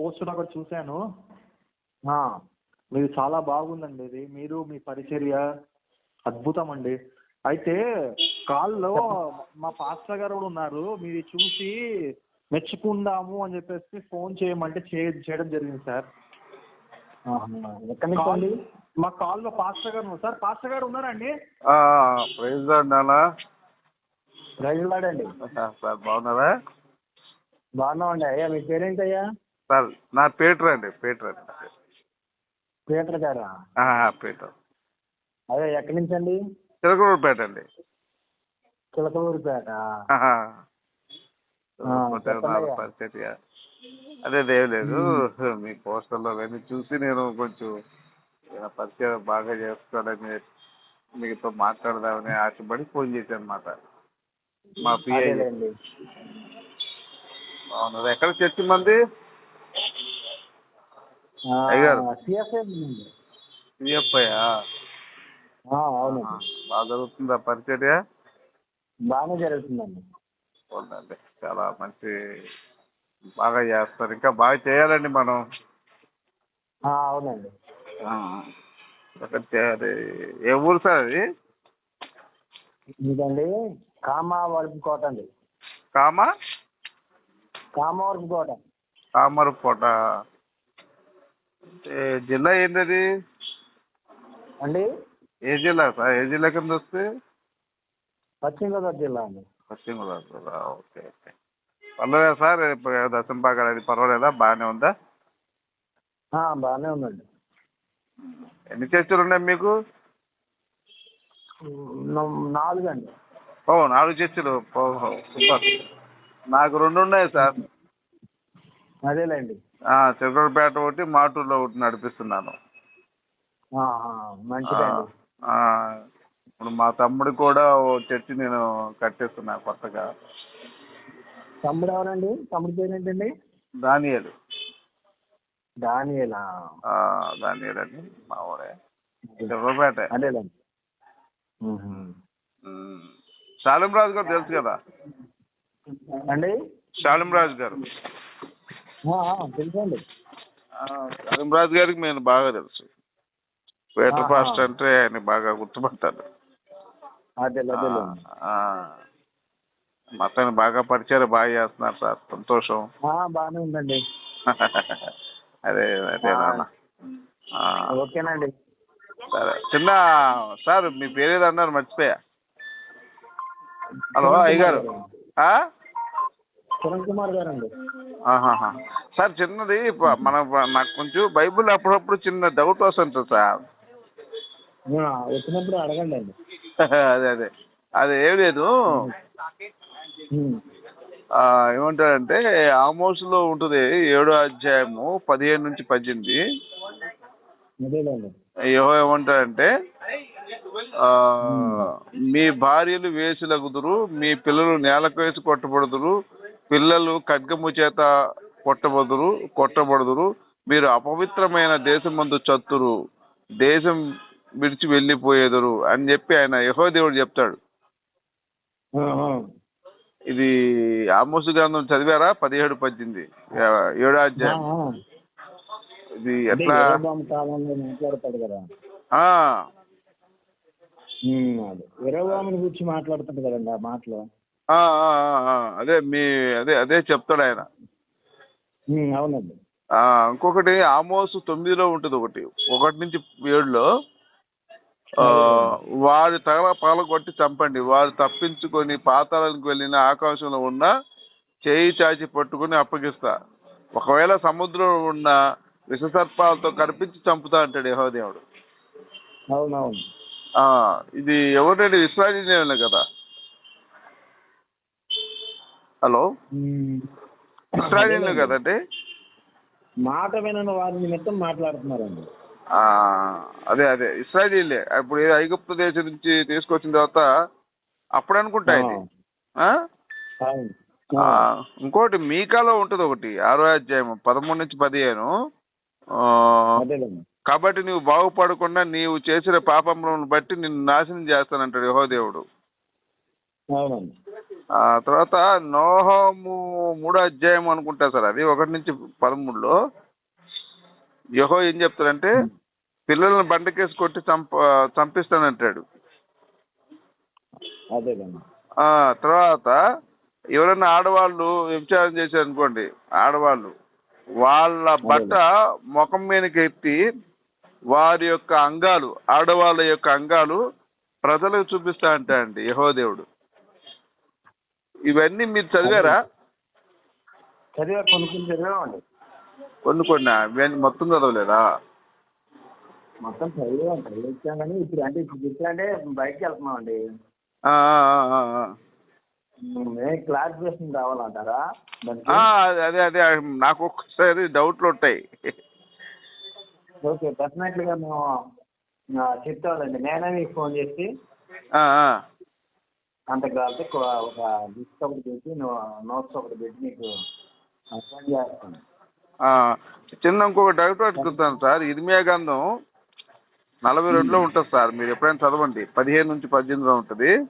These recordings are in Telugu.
పోస్ట్ ఒకటి చూశాను. ఆ, మీది చాలా బాగుందండి ఇది. మీరు మీ పరిచర్య అద్భుతం అండి. అయితే కాల్లో మా పాస్టర్ గారు కూడా ఉన్నారు. మీది చూసి మెచ్చుకుందాము అని చెప్పేసి ఫోన్ చేయమంటే చే- చేయడం జరిగింది సార్. అండి? మా కాల్లో పాస్టర్ గారు ఉన్నారు. సార్ పాస్టర్ గారు ఉన్నారండి ప్రైజ్ నాన్న. రైతులాడండి సార్ బాగున్నారా? బాగున్నామండి. అయ్యా మీ పేరేంటయ్యా? సార్ నా పీటర్ అండి పీటర్ అండి. పీటర్ గారా? పీటర్. అదే ఎక్కడి నుంచి అండి? చిలకలూరుపేట అండి. చిలకలూరుపేట. అదే ఏం లేదు. మీ పోస్టర్లో అవన్నీ చూసి నేను కొంచెం పరిచయం బాగా చేస్తాడని మీతో మాట్లాడదామని ఆశపడి ఫోన్ చేశాను అనమాట మా పిఐ. అవును ఎక్కడ చర్చి మంది? అవును. బాగా జరుగుతుందా పరిచర్య? బాగానే జరుగుతుందండి. చాలా మంచి బాగా చేస్తారు. ఇంకా బాగా చేయాలండి మనం. అవునండి. చేయాలి ఏ ఊరు సార్ అది? ఇదండి కామా వరపు కోట అండి. కామా? కామ వరపు కోట. కామరకోట ఏ జిల్లా ఏంటది అండి? ఏ జిల్లా? సార్ ఏ జిల్లా కింద వస్తే? పశ్చిమ గోదావరి జిల్లా అండి. పశ్చిమ గోదావరి జిల్లా. Okay okay. పర్వాలేదా సార్? ఇప్పుడు దర్శనం బాగా అది పర్వాలేదా? బాగానే ఉందా? బాగానే ఉందండి. ఎన్ని చర్చలు ఉన్నాయి మీకు? నాలుగు అండి ఓ నాలుగు చర్చలు ఓహో సూపర్. నాకు రెండు ఉన్నాయి సార్. అదేలేండి. చిలకలపేట ఒకటి మాటూరులో ఒకటి నడిపిస్తున్నాను. మంచిదండి. ఇప్పుడు మా తమ్ముడికి కూడా ఓ చర్చి నేను కట్టేస్తున్నా కొత్తగా. తమ్ముడు ఎవరండి? తమ్ముడి పేరు ఏంటండి దానియలు దానియేలా దానియలు అండి మా ఊరే. చిలకలపేట అదేలేండి. శాలిం రాజు గారు తెలుసు కదా? అండి? శాలిం రాజు గారు. తెలుసండి. శాలిం రాజు గారికి నేను బాగా తెలుసు. ఆహా. ఫాస్ట్ అంటే ఆయన బాగా గుర్తుపడతాడు. మొత్తాన్ని బాగా పరిచయం బాగా చేస్తున్నారు సార్. సంతోషం. బాగానే ఉందండి. అదే అదే. నాన్న. ఓకేనండి. సరే. చిన్న సార్ మీ పేరు ఏదో అన్నారు మర్చిపోయా? హలో అయ్యగారు. ఆ? కిరణ్ కుమార్ గారు అండి. సార్ చిన్నది మన నాకు కొంచెం బైబిల్ అప్పుడప్పుడు చిన్న డౌట్ వస్తుంటుంది సార్. వచ్చినప్పుడు అడగండి అండి. అదే అదే. అది ఏం లేదు. ఉమ్. ఆ, ఏమంటారంటే ఆమోసులో ఉంటుంది ఏడో అధ్యాయము పదిహేను నుంచి పద్దెనిమిది. ఏవో ఏమంటారంటే మీ భార్యలు వేసులగుదురు మీ పిల్లలు నేలకు వేసి కొట్టబడుదురు పిల్లలు ఖడ్గము చేత కొట్టబడుదురు కొట్టబడుదురు. మీరు అపవిత్రమైన దేశం ముందు చత్తురు దేశం విడిచి వెళ్ళిపోయేదురు అని చెప్పి ఆయన యహో దేవుడు చెప్తాడు. ఇది ఆమోసు గ్రంథం చదివారా? పదిహేడు పద్దెనిమిది ఏడో అధ్యాయం. ఇది ఎట్లా? గురించి మాట్లాడుతాడు కదండి ఆ మాటలో. అదే మీ అదే అదే చెప్తాడు ఆయన. అవునండి. ఇంకొకటి ఆమోసు తొమ్మిదిలో ఉంటుంది ఒకటి. ఒకటి నుంచి ఏడులో వారి తగల పగల కొట్టి చంపండి. వారు తప్పించుకొని పాతాళానికి వెళ్ళిన ఆకాశంలో ఉన్న చేయి చాచి పట్టుకొని అప్పగిస్తా. ఒకవేళ సముద్రంలో ఉన్న విషసర్పాలతో కనిపించి చంపుతా అంటాడు యెహోదేవుడు. అవునవును. ఆ, ఇది ఎవరండి ఇస్రాయలీలే కదా. హలో. ఇస్రాయలీలే. కదండి? మాట వినని వారి నిమిత్తం మాట్లాడుతున్నారండి. అదే అదే. ఇస్రాయలీలే. ఇప్పుడు ఐగుప్తు దేశం నుంచి తీసుకొచ్చిన తర్వాత అప్పుడు అనుకుంటా ఇది. ఇంకోటి మీకాలో ఉంటుంది ఒకటి ఆరో అధ్యాయం పదమూడు నుంచి పదిహేను. కాబట్టి నువ్వు బాగుపడకుండా నీవు చేసిన పాపములను బట్టి నిన్ను నాశనం చేస్తానంటాడు యెహోదేవుడు అవునండి. తర్వాత నోహము మూడో అధ్యాయం అనుకుంటా సార్ అది ఒకటి నుంచి పదమూడులో. యహో ఏం చెప్తాడంటే పిల్లల్ని బండకేసి కొట్టి చంప చంపిస్తానంటాడు. ఆ తర్వాత ఎవరైనా ఆడవాళ్ళు వ్యభిచారం చేశారు అనుకోండి ఆడవాళ్ళు వాళ్ళ బట్ట ముఖం మీదకి ఎత్తి వారి యొక్క అంగాలు ఆడవాళ్ళ యొక్క అంగాలు ప్రజలకు చూపిస్తా అంటా అండి యహోదేవుడు. ఇవన్నీ మీరు చదివారా? చదివా కొన్ని కొన్ని చదివామండి. కొన్ని కొన్ని? ఇవన్నీ మొత్తం చదవలేదా? మొత్తం చదివాం చదివించాం కానీ ఇప్పుడు అంటే ఇప్పుడు చెప్పాలంటే బయటకు వెళ్తున్నామండి. క్లారిఫికేషన్ కావాలంటారా? అదే అదే నాకు ఒక్కసారి డౌట్లు ఉంటాయి. ఓకే డెఫినెట్లీగా మేము చెప్తామండి. నేనే మీకు ఫోన్ చేసి ఆ, ఆ. అంత కలిపి ఒక లిస్ట్ ఒకటి పెట్టి నువ్వు నోట్స్ ఒకటి పెట్టి నీకు ఫోన్ చేస్తాను. ఆ, చిన్న ఇంకొక డౌట్ అడుగుతాను సార్. ఇర్మియా గంధం నలభై రెండులో ఉంటుంది సార్. మీరు ఎప్పుడైనా చదవండి. పదిహేను నుంచి పద్దెనిమిదిలో ఉంటుంది.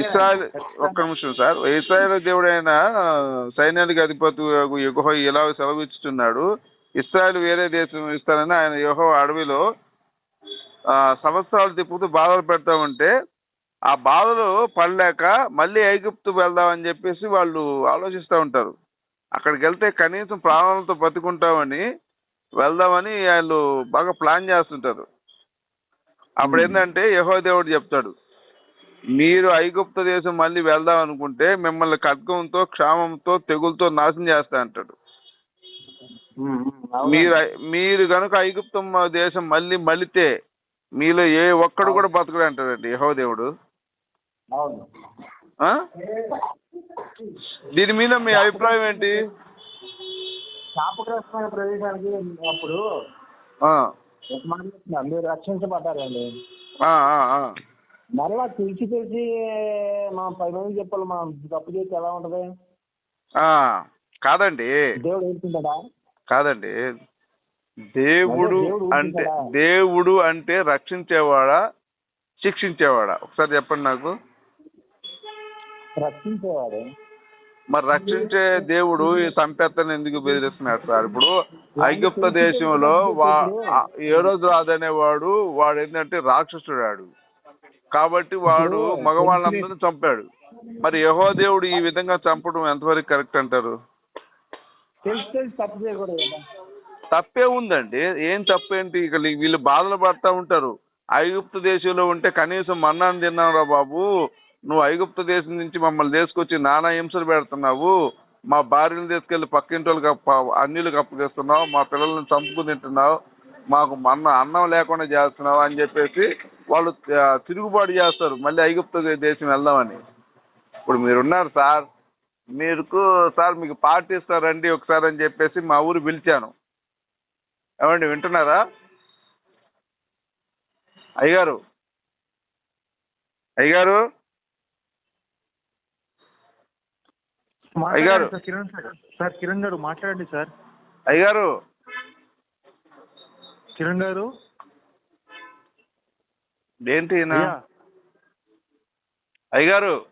ఇస్రాయల్ ఒక్క నిమిషం సార్. ఇస్రాయల్ దేవుడైన సైన్యానికి అధిపతి యెహోవా ఇలా సెలవిస్తున్నాడు ఇస్రాయల్ వేరే దేశం ఇస్తానని ఆయన యెహోవా అడవిలో సంవత్సరాలు తిప్పుతూ బాధలు పెడతామంటే ఆ బాధలు పడలేక మళ్ళీ ఐగుప్తు వెళ్దామని చెప్పేసి వాళ్ళు ఆలోచిస్తూ ఉంటారు. అక్కడికి వెళ్తే కనీసం ప్రాణాలతో బతుకుంటామని వెళ్దామని వాళ్ళు బాగా ప్లాన్ చేస్తుంటారు. అప్పుడు ఏంటంటే యహో దేవుడు చెప్తాడు మీరు ఐగుప్త దేశం మళ్ళీ వెళ్దాం అనుకుంటే మిమ్మల్ని ఖడ్గంతో క్షామంతో తెగులతో నాశనం చేస్తా అంటాడు. మీరు మీరు కనుక ఐగుప్తం దేశం మళ్ళీ మళ్ళితే మీలో ఏ ఒక్కడు కూడా బతకడు అంటాడండి యహో దేవుడు. అవును ఆ? దీని మీద మీ అభిప్రాయం ఏంటి? శాపగ్రస్తమైన ప్రదేశానికి అప్పుడు మీరు రక్షించబడ్డారండి. ఆ, ఆ, ఆ. మరలా తెలిసి తెలిసి మనం పది మందికి చెప్పాలి మనం తప్పు చేస్తే ఎలా ఉంటది? ఆ, కాదండి. దేవుడు ఏడుతుంటాడా కాదండి. దేవుడు అంటే? దేవుడు అంటే రక్షించేవాడా శిక్షించేవాడా? ఒకసారి చెప్పండి నాకు. రక్షించేవాడు. మరి రక్షించే దేవుడు ఈ సంపెత్తను ఎందుకు బెదిరిస్తున్నాడు సార్? ఇప్పుడు ఐగుప్త దేశంలో వా ఆ ఏ రోజు రాదనేవాడు వాడు ఏంటంటే రాక్షసుడాడు. కాబట్టి వాడు మగవాళ్ళందరినీ చంపాడు. మరి యహో దేవుడు ఈ విధంగా చంపడం ఎంతవరకు కరెక్ట్ అంటారు? తప్పు ఉందండి. ఏం తప్పేంటి ఇక వీళ్ళు బాధలు పడతా ఉంటారు. ఐగుప్తు దేశంలో ఉంటే కనీసం మన్నాను తిన్నావురా బాబు. నువ్వు ఐగుప్తు దేశం నుంచి మమ్మల్ని తీసుకొచ్చి నానా హింసలు పెడుతున్నావు. మా భార్యను తీసుకెళ్ళి పక్కింటి వాళ్ళకి అప్ప- అన్యులకు మా పిల్లల్ని చంపుకుని తింటున్నావు. మాకు అన్నం అన్నం లేకుండా చేస్తున్నావు అని చెప్పేసి వాళ్ళు తిరుగుబాటు చేస్తారు. మళ్ళీ ఐగుప్తు దేశం వెళ్దామని. ఇప్పుడు మీరున్నారు సార్. మీకు సార్ మీకు పార్టీ ఇస్తారండి ఒకసారి అని చెప్పేసి మా ఊరు పిలిచాను. ఏమండి వింటున్నారా? అయ్యగారు. అయ్యగారు? అయ్యగారు. మాట్లాడండి sir Kiran sir. Sir Kiran గారు మాట్లాడండి సార్. అయ్యగారు. కిరణ్ గారు. ఏంటి అయ్యగారు.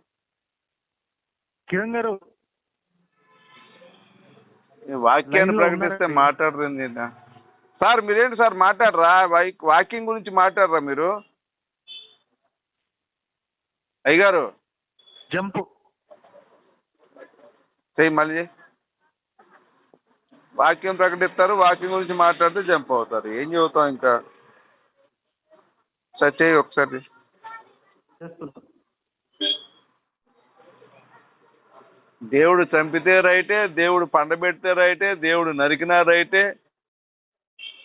కిరణ్ గారు. వాక్యాన్ని ప్రకటిస్తే ఈయన. సార్ మీరేంటి సార్ మాట్లాడరా? వాక్- వాక్యం గురించి మాట్లాడరా మీరు? అయ్యగారు. జంప్. చెయ్యి మళ్ళీ వాక్యం ప్రకటిస్తారు వాక్యం గురించి మాట్లాడితే జంప్ అవుతారు. ఏం చెబుతాం ఇంకా? సరే ఒకసారి. దేవుడు చంపితే రైటే దేవుడు పండబెడితే రైటే దేవుడు నరికినా రైటే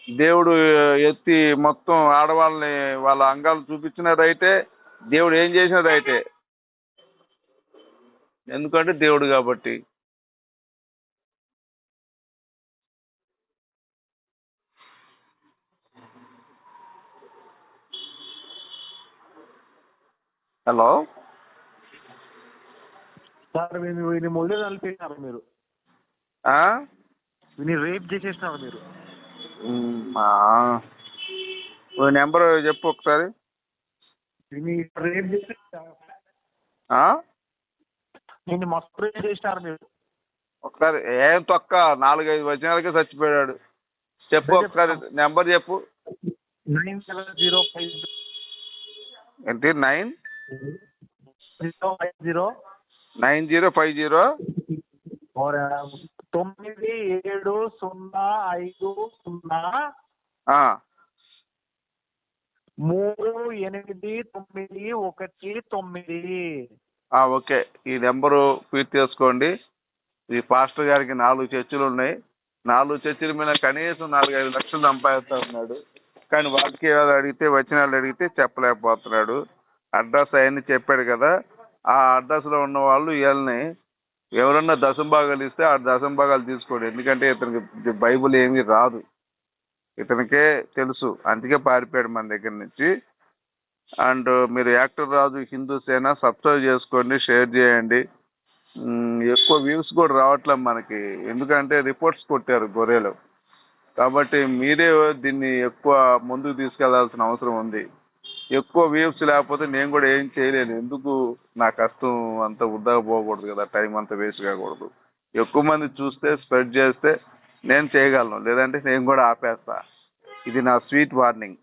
దేవుడు ఎత్తి మొత్తం ఆడవాళ్ళని వాళ్ళ అంగాలు చూపించిన రైటే దేవుడు ఏం చేసిన రైటే. ఎందుకంటే దేవుడు కాబట్టి. హలో సార్ వీని మీరు? వీని రేప్ చేసేసినారు మీరు. నెంబర్ చెప్పు ఒకసారి. వీని రేప్ మస్తు ప్రేమ చేసినారు మీరు. ఒకసారి ఏం తొక్క? నాలుగైదు వచనాలకే చచ్చిపోయాడు. చెప్పు ఒకసారి నెంబర్ చెప్పు. నైన్ సెవెన్ జీరో ఫైవ్ ఏంటి? Nine? Zero five zero nine zero five zero తొమ్మిది ఏడు సున్నా ఐదు సున్నా మూడు ఎనిమిది తొమ్మిది ఒకటి తొమ్మిది. ఓకే. ఈ నెంబరు ఫీడ్ చేసుకోండి. ఈ పాస్టర్ గారికి నాలుగు చర్చిలు ఉన్నాయి. నాలుగు చర్చిల మీద కనీసం నాలుగైదు లక్షలు సంపాదిస్తున్నాడు కానీ వాక్యాలు అడిగితే వచనాలు అడిగితే చెప్పలేకపోతున్నాడు. అడ్రస్ అవన్నీ చెప్పాడు కదా ఆ అడ్రస్లో ఉన్న వాళ్ళు వీళ్ళని ఎవరన్నా దశంభాగాలు ఇస్తే ఆ దశంభాగాలు తీసుకోండి. ఎందుకంటే ఇతనికి బైబిల్ ఏమీ రాదు. ఇతనికే తెలుసు. అందుకే పారిపోయాడు మన దగ్గర నుంచి. అండ్ మీరు యాక్టర్ రాజు హిందూ సేన సబ్స్క్రైబ్ చేసుకోండి షేర్ చేయండి. ఎక్కువ వ్యూస్ కూడా రావట్లేదు మనకి. ఎందుకంటే రిపోర్ట్స్ కొట్టారు గొర్రెలు. కాబట్టి మీరే దీన్ని ఎక్కువ ముందుకు తీసుకెళ్ళాల్సిన అవసరం ఉంది. ఎక్కువ వేవ్స్ లేకపోతే నేను కూడా ఏం చేయలేను. ఎందుకు? నా కష్టం అంత వృద్ధాగా పోకూడదు కదా. టైం అంతా వేస్ట్ కాకూడదు. ఎక్కువ మంది చూస్తే స్ప్రెడ్ చేస్తే నేను చేయగలను. లేదంటే నేను కూడా ఆపేస్తా. ఇది నా స్వీట్ వార్నింగ్